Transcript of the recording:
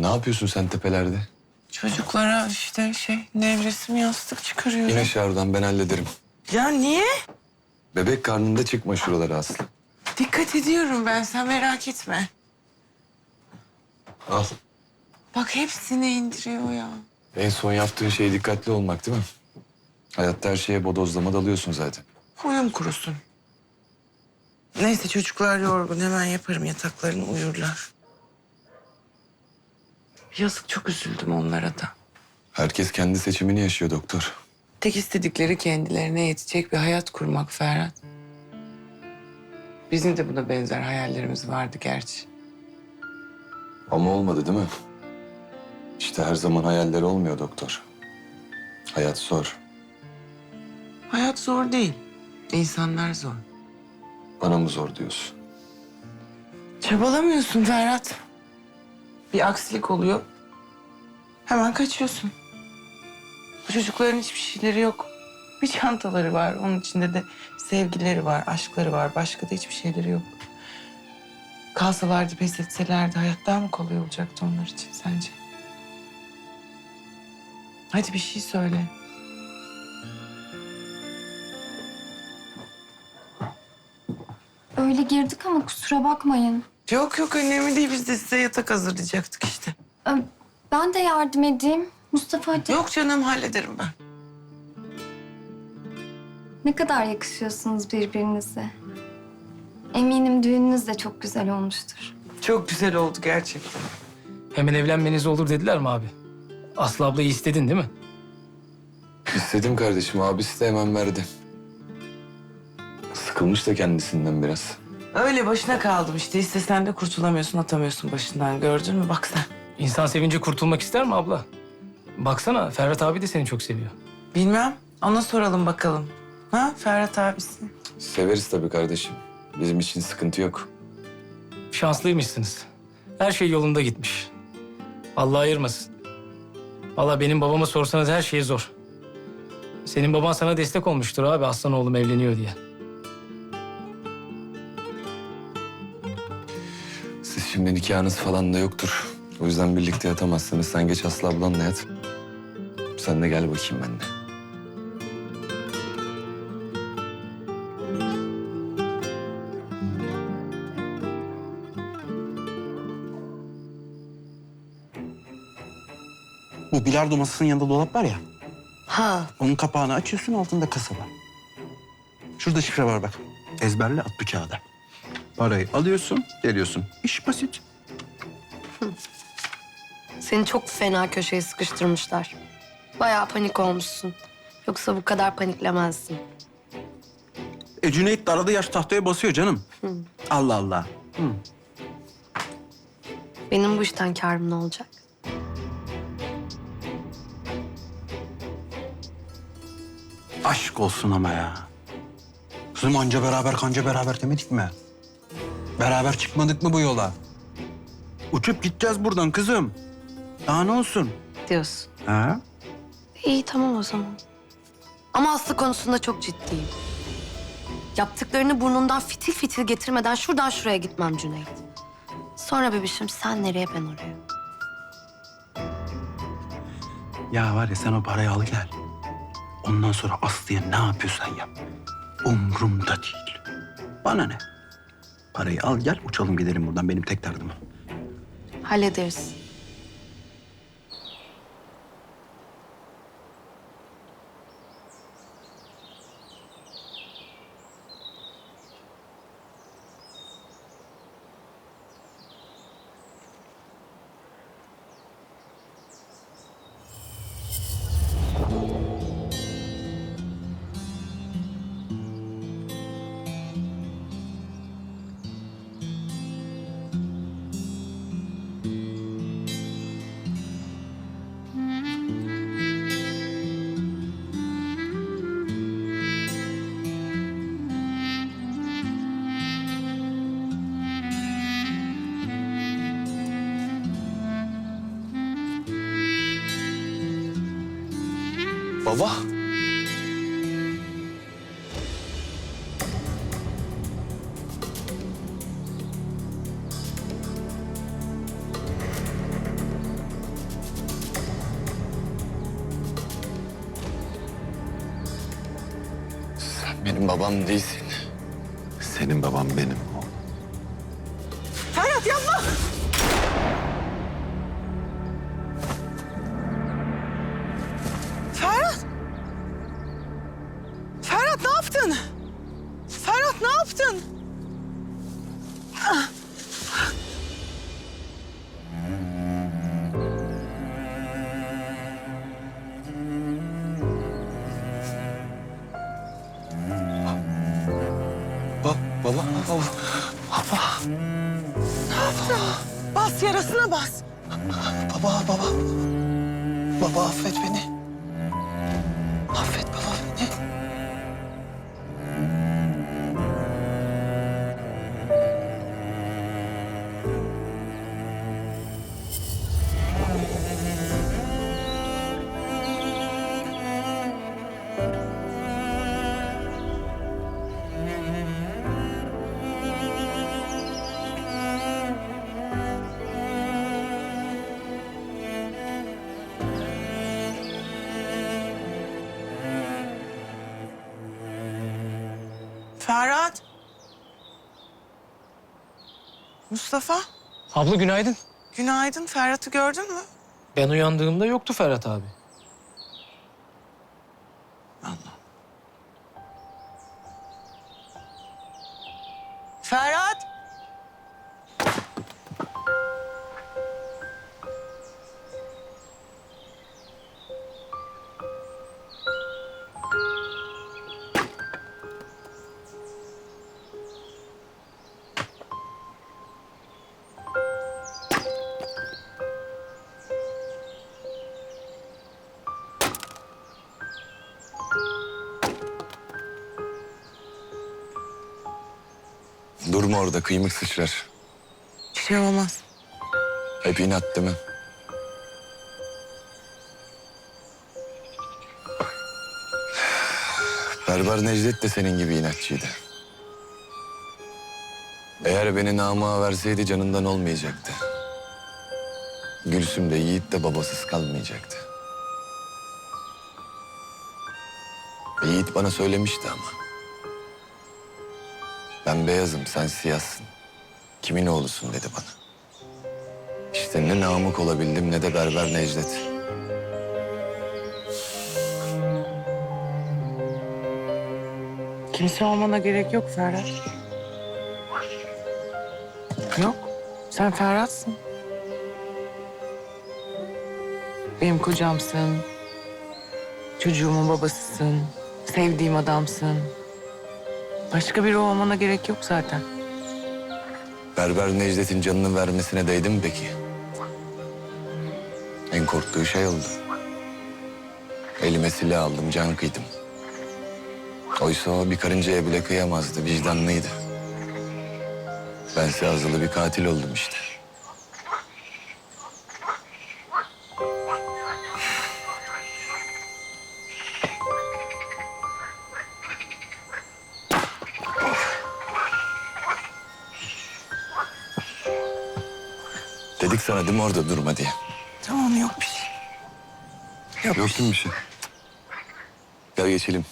Ne yapıyorsun sen tepelerde? Çocuklara işte şey nevresim yastık çıkarıyorum. İn aşağı oradan ben hallederim. Ya niye? Bebek karnında çıkma şuralara Aslı. Dikkat ediyorum ben sen merak etme. Al. Bak hepsini indiriyor ya. En son yaptığın şey dikkatli olmak değil mi? Hayatta her şeye bodozlama dalıyorsun zaten. Huyum kurusun. Neyse çocuklar yorgun hemen yaparım yataklarını uyurlar. Yazık çok üzüldüm onlara da. Herkes kendi seçimini yaşıyor doktor. Tek istedikleri kendilerine yetecek bir hayat kurmak Ferhat. Bizim de buna benzer hayallerimiz vardı gerçi. Ama olmadı değil mi? İşte her zaman hayaller olmuyor doktor. Hayat zor. Hayat zor değil. İnsanlar zor. Bana mı zor diyorsun? Çabalamıyorsun Ferhat. Bir aksilik oluyor. Hemen kaçıyorsun. Bu çocukların hiçbir şeyleri yok. Bir çantaları var. Onun içinde de sevgileri var, aşkları var. Başka da hiçbir şeyleri yok. Kalsalardı, pes etselerdi hayat daha mı kolay olacaktı onlar için sence? Hadi bir şey söyle. Öyle girdik ama kusura bakmayın. Yok yok önemli değil. Biz de size yatak hazırlayacaktık işte. Ee, Ben de yardım edeyim. Mustafa hadi. Yok canım hallederim ben. Ne kadar yakışıyorsunuz birbirinize. Eminim düğününüz de çok güzel olmuştur. Çok güzel oldu gerçekten. Hemen evlenmeniz olur dediler mi abi? Aslı ablayı istedin değil mi? İstedim kardeşim. Abisi de hemen verdi. Sıkılmış da kendisinden biraz. Öyle başına kaldım işte. İstesen de kurtulamıyorsun, atamıyorsun başından. Gördün mü? Bak sen. İnsan sevince kurtulmak ister mi abla? Baksana Ferhat abi de seni çok seviyor. Bilmem. Ona soralım bakalım. Ha Ferhat abisi. Severiz tabii kardeşim. Bizim için sıkıntı yok. Şanslıymışsınız. Her şey yolunda gitmiş. Allah ayırmasın. Allah benim babama sorsanız her şey zor. Senin baban sana destek olmuştur abi aslan oğlum evleniyor diye. Şimdi nikahınız falan da yoktur. O yüzden birlikte yatamazsınız. Sen geç Aslı ablanla yat. Sen de gel bakayım ben de. Bu bilardo masasının yanında dolap var ya. Ha, Onun kapağını açıyorsun altında kasa var. Şurada şifre var bak. Ezberle at bu kağıda. Parayı alıyorsun, veriyorsun. İş basit. seni çok fena köşeye sıkıştırmışlar. Bayağı panik olmuşsun. Yoksa bu kadar paniklemezdin. E Cüneyt de arada yaş tahtaya basıyor canım. Allah Allah. Hı. Benim bu işten kârım ne olacak? Aşk olsun ama ya. Kızım anca beraber kanca beraber demedik mi? Beraber çıkmadık mı bu yola? Uçup gideceğiz buradan kızım. Daha ne olsun? Diyorsun. Ha? İyi tamam o zaman. Ama Aslı konusunda çok ciddiyim. Yaptıklarını burnundan fitil fitil getirmeden şuradan şuraya gitmem Cüneyt. Sonra bebişim sen nereye ben oraya. Ya var ya sen o parayı al gel. Ondan sonra Aslı'ya ne yapıyorsan yap. Umrumda değil. Bana ne? Parayı al gel uçalım gidelim buradan benim tek derdim. Hallederiz. Baba. Sen benim babam değilsin. Senin baban benim oğlum. Ferhat yapma! Baba, baba. Bas yarasına bas. Baba, baba. Baba affet beni. Ferhat. Mustafa, Abla günaydın. günaydın. Ferhat'ı gördün mü? Ben uyandığımda yoktu Ferhat abi. Ferhat! Durma orada kıymık sıçrar. Bir şey olmaz. Hep inat değil mi? Berber Necdet de senin gibi inatçıydı. Eğer beni namığa verseydi canından olmayacaktı. Gülsüm de Yiğit de babasız kalmayacaktı. Yiğit bana söylemişti ama. Ben beyazım, sen siyahsın. Kimin oğlusun dedi bana. İşte ne namık olabildim ne de berber Necdet. Kimse olmana gerek yok Ferhat. Yok. Sen Ferhat'sın. Benim kocamsın. Çocuğumun babasısın. Sevdiğim adamsın. Başka biri olmana gerek yok zaten. Berber Necdet'in canını vermesine değdi mi peki? En korktuğu şey oldu. Elime silah aldım, can kıydım. Oysa o bir karıncaya bile kıyamazdı, vicdanlıydı. Bense azılı bir katil oldum işte. Dedik sana değil mi orada durma diye. Tamam yok bir şey. Yok, Yok bir şey? Gel geçelim.